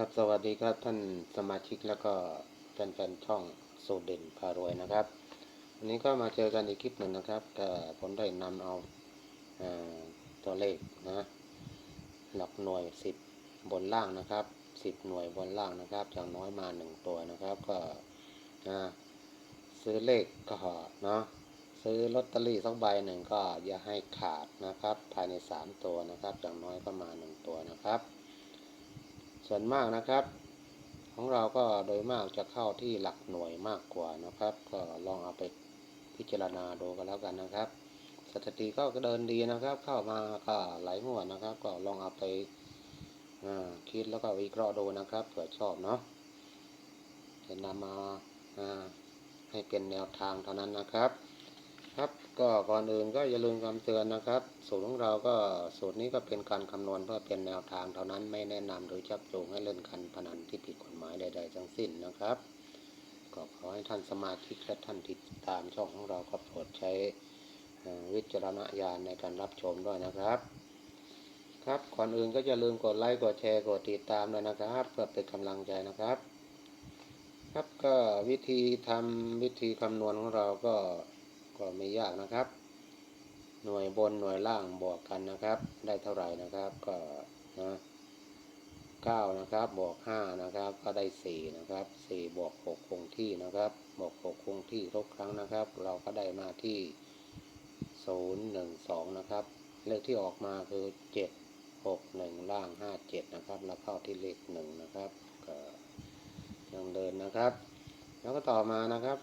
ครับสวัสดีครับท่านสมาชิกแล้วก็แฟนๆช่องโซเด่นพารวยนะครับวันนี้ก็มาเจอกันอีกคลิปหนึ่งนะครับก็ผมได้นำเอาตัวเลขนะหลักหน่วยสิบบนล่างนะครับสิบหน่วยบนล่างนะครับอย่างน้อยมาหนึ่งตัวนะครับก็ซื้อเลขก็เนาะซื้อลอตเตอรี่สักใบหนึ่งก็อย่าให้ขาดนะครับ ภายในสามตัวนะครับอย่างน้อยก็มาหนึ่งตัวนะครับ ส่วนมากนะครับ ของเราก็โดยมากจะเข้าที่หลักหน่วยมากกว่านะครับ ก็ลองเอาไปพิจารณาดูกันแล้วกันนะครับสถิติก็เดินดีนะครับ เข้ามาก็หลายงวดนะครับ ก็ลองเอาไปคิดแล้วก็วิเคราะห์ดูนะครับเผื่อชอบเนาะจะนำมาให้เป็นแนวทางเท่านั้นนะครับ ครับ ก็ก่อนอื่นก็อย่าลืมคำเตือนนะครับ สูตรของเราก็สูตรนี้ก็เป็นการคำนวณเพื่อเป็นแนวทางเท่านั้นไม่แนะนำหรือชักจูงให้เล่นการพนันที่ผิดกฎหมายใด ๆ ทั้งสิ้นนะครับก็ขอให้ท่านสมาชิกและท่านที่ติดตามช่องของเราก็โปรดใช้วิจารณญาณในการรับชมด้วยนะครับ ครับก่อนอื่นก็อย่าลืมกดไลค์กดแชร์กดติดตามด้วยนะครับ เพื่อเป็นกำลังใจนะครับ ครับก็วิธีทำวิธีคำนวณของเราก็ ก็ไม่ยากนะครับ หน่วยบนหน่วยล่างบวกกันนะครับ ได้เท่าไหร่นะครับก็นะเก้านะครับบวกห้านะครับก็ได้สี่นะครับสี่บวกหกคงที่นะครับบวกหกคงที่ทุกครั้งนะครับ เราก็ได้มาที่ศูนย์หนึ่งสองนะครับ เลขที่ออกมาคือเจ็ดหกหนึ่งล่างห้าเจ็ดนะครับ แล้วเข้าที่เลขหนึ่งนะครับก็ยังเดินนะครับ แล้วก็ต่อมานะครับ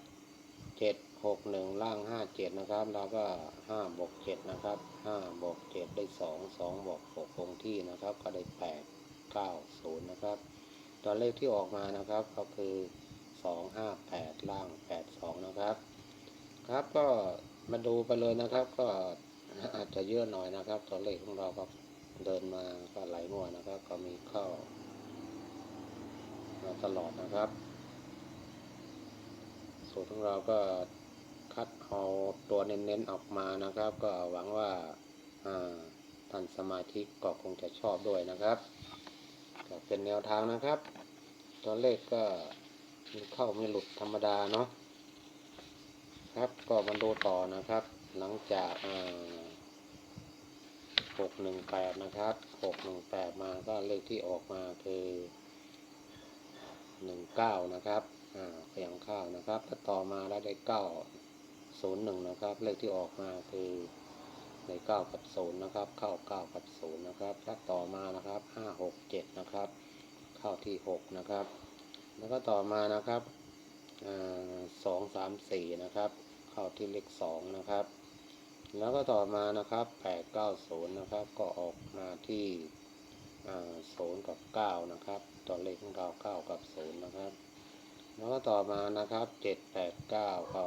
เจ็ด หกหนึ่งล่างห้าเจ็ดนะครับเราก็ห้าบวกเจ็ดนะครับห้าบวกเจ็ดได้สองสองบวกหกคงที่นะครับ ก็ได้แปดเก้าศูนย์นะครับ ตัวเลขที่ออกมานะครับก็คือสองห้าแปดล่างแปดสองนะครับ ครับก็มาดูไปเลยนะครับก็อาจจะเยอะหน่อยนะครับ ตัวเลขของเราก็เดินมาก็ไหลงวดนะครับ ก็มีเข้ามาตลอดนะครับ สูตรของเราก็ คัดเอาตัวเน้นๆออกมานะครับ ก็หวังว่าท่านสมาชิกก็คงจะชอบด้วยนะครับก็เป็นแนวทางนะครับ ตัวเลขก็มีเข้าไม่หลุดธรรมดาเนาะครับก็มาดูต่อนะครับ หลังจากหกหนึ่งแปดนะครับหกหนึ่งแปดมาก็เลขที่ออกมาคือหนึ่งเก้านะครับอ่าเพียงข้าวนะครับถ้าต่อมาแล้วได้เก้า ศูนย์หนึ่งนะครับ เลขที่ออกมาคือในเก้ากับศูนย์นะครับ เข้าเก้ากับศูนย์นะครับถ้าต่อมานะครับห้าหกเจ็ดนะครับ เข้าที่หกนะครับ แล้วก็ต่อมานะครับสองสามสี่นะครับ เข้าที่เลขสองนะครับ แล้วก็ต่อมานะครับแปดเก้าศูนย์นะครับ ก็ออกมาที่ศูนย์กับเก้านะครับ ตัวเลขของเราเก้ากับศูนย์นะครับ แล้วก็ต่อมานะครับเจ็ดแปดเก้าก็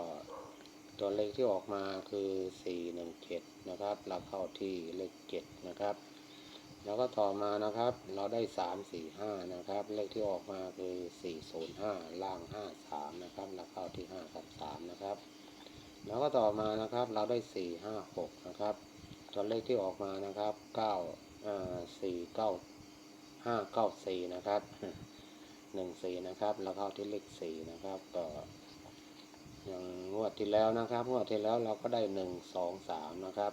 ตัวเลขที่ออกมาคือสี่หนึ่งเจ็ดนะครับ เราเข้าที่เลขเจ็ดนะครับ แล้วก็ต่อมานะครับ เราได้สามสี่ห้านะครับ เลขที่ออกมาคือสี่ศูนย์ห้าล่างห้าสามนะครับ เราเข้าที่ห้ากับสามนะครับ แล้วก็ต่อมานะครับ เราได้สี่ห้าหกนะครับ ตัวเลขที่ออกมานะครับเก้าสี่เก้าห้าเก้าสี่นะครับหนึ่งสี่นะครับแล้วเข้าที่เลขสี่นะครับ ก็ อย่างงวดที่แล้วนะครับงวดที่แล้วเราก็ได้หนึ่งสองสามนะครับ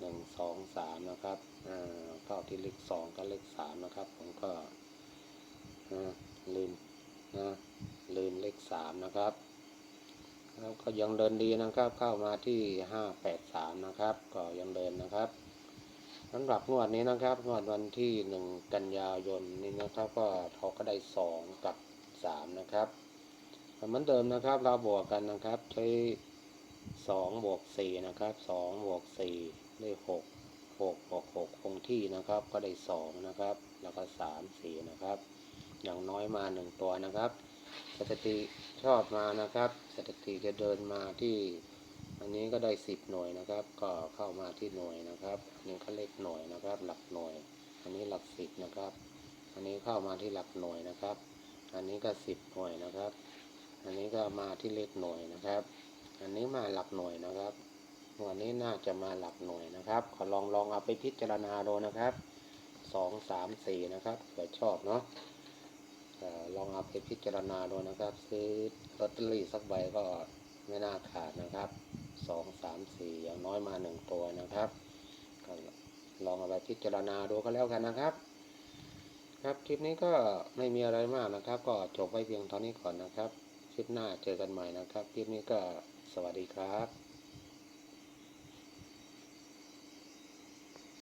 หนึ่งสองสามนะครับอ่าเข้าที่เลขสองกับเลขสามนะครับ ผมก็ลืมนะลืมเลขสามนะครับแล้วก็ยังเดินดีนะครับ เข้ามาที่ห้าแปดสามนะครับ ก็ยังเดินนะครับสำหรับงวดนี้นะครับงวดวันที่หนึ่งกันยายนนี้นะครับ ก็เขาก็ได้สองกับสามนะครับ เหมือนเดิมนะครับ เราบวกกันนะครับ ใช้สองบวกสี่นะครับสองบวกสี่ได้หกหกบวกหกคงที่นะครับ ก็ได้สองนะครับ แล้วก็สามสี่นะครับ อย่างน้อยมาหนึ่งตัวนะครับสถิติชอบมานะครับสถิติจะเดินมาที่อันนี้ก็ได้สิบหน่วยนะครับ ก็เข้ามาที่หน่วยนะครับอันนี้ก็เลขหน่วยนะครับ หลักหน่วย อันนี้หลักสิบนะครับ อันนี้เข้ามาที่หลักหน่วยนะครับ อันนี้ก็สิบหน่วยนะครับ อันนี้ก็มาที่เลขหน่วยนะครับ อันนี้มาหลักหน่วยนะครับวันนี้น่าจะมาหลักหน่วยนะครับ ขอลองลองเอาไปพิจารณาดูนะครับสองสามสี่นะครับเผื่อชอบเนาะลองเอาไปพิจารณาดูนะครับ ซื้อลอตเตอรี่สักใบก็ไม่น่าขาดนะครับสองสามสี่อย่างน้อยมาหนึ่งตัวนะครับก็ลองเอาไปพิจารณาดูก็แล้วกันนะครับ ครับคลิปนี้ก็ไม่มีอะไรมากนะครับ ก็จบไว้เพียงเท่านี้ก่อนนะครับ คลิปหน้าเจอกันใหม่นะครับ คลิปนี้ก็สวัสดีครับ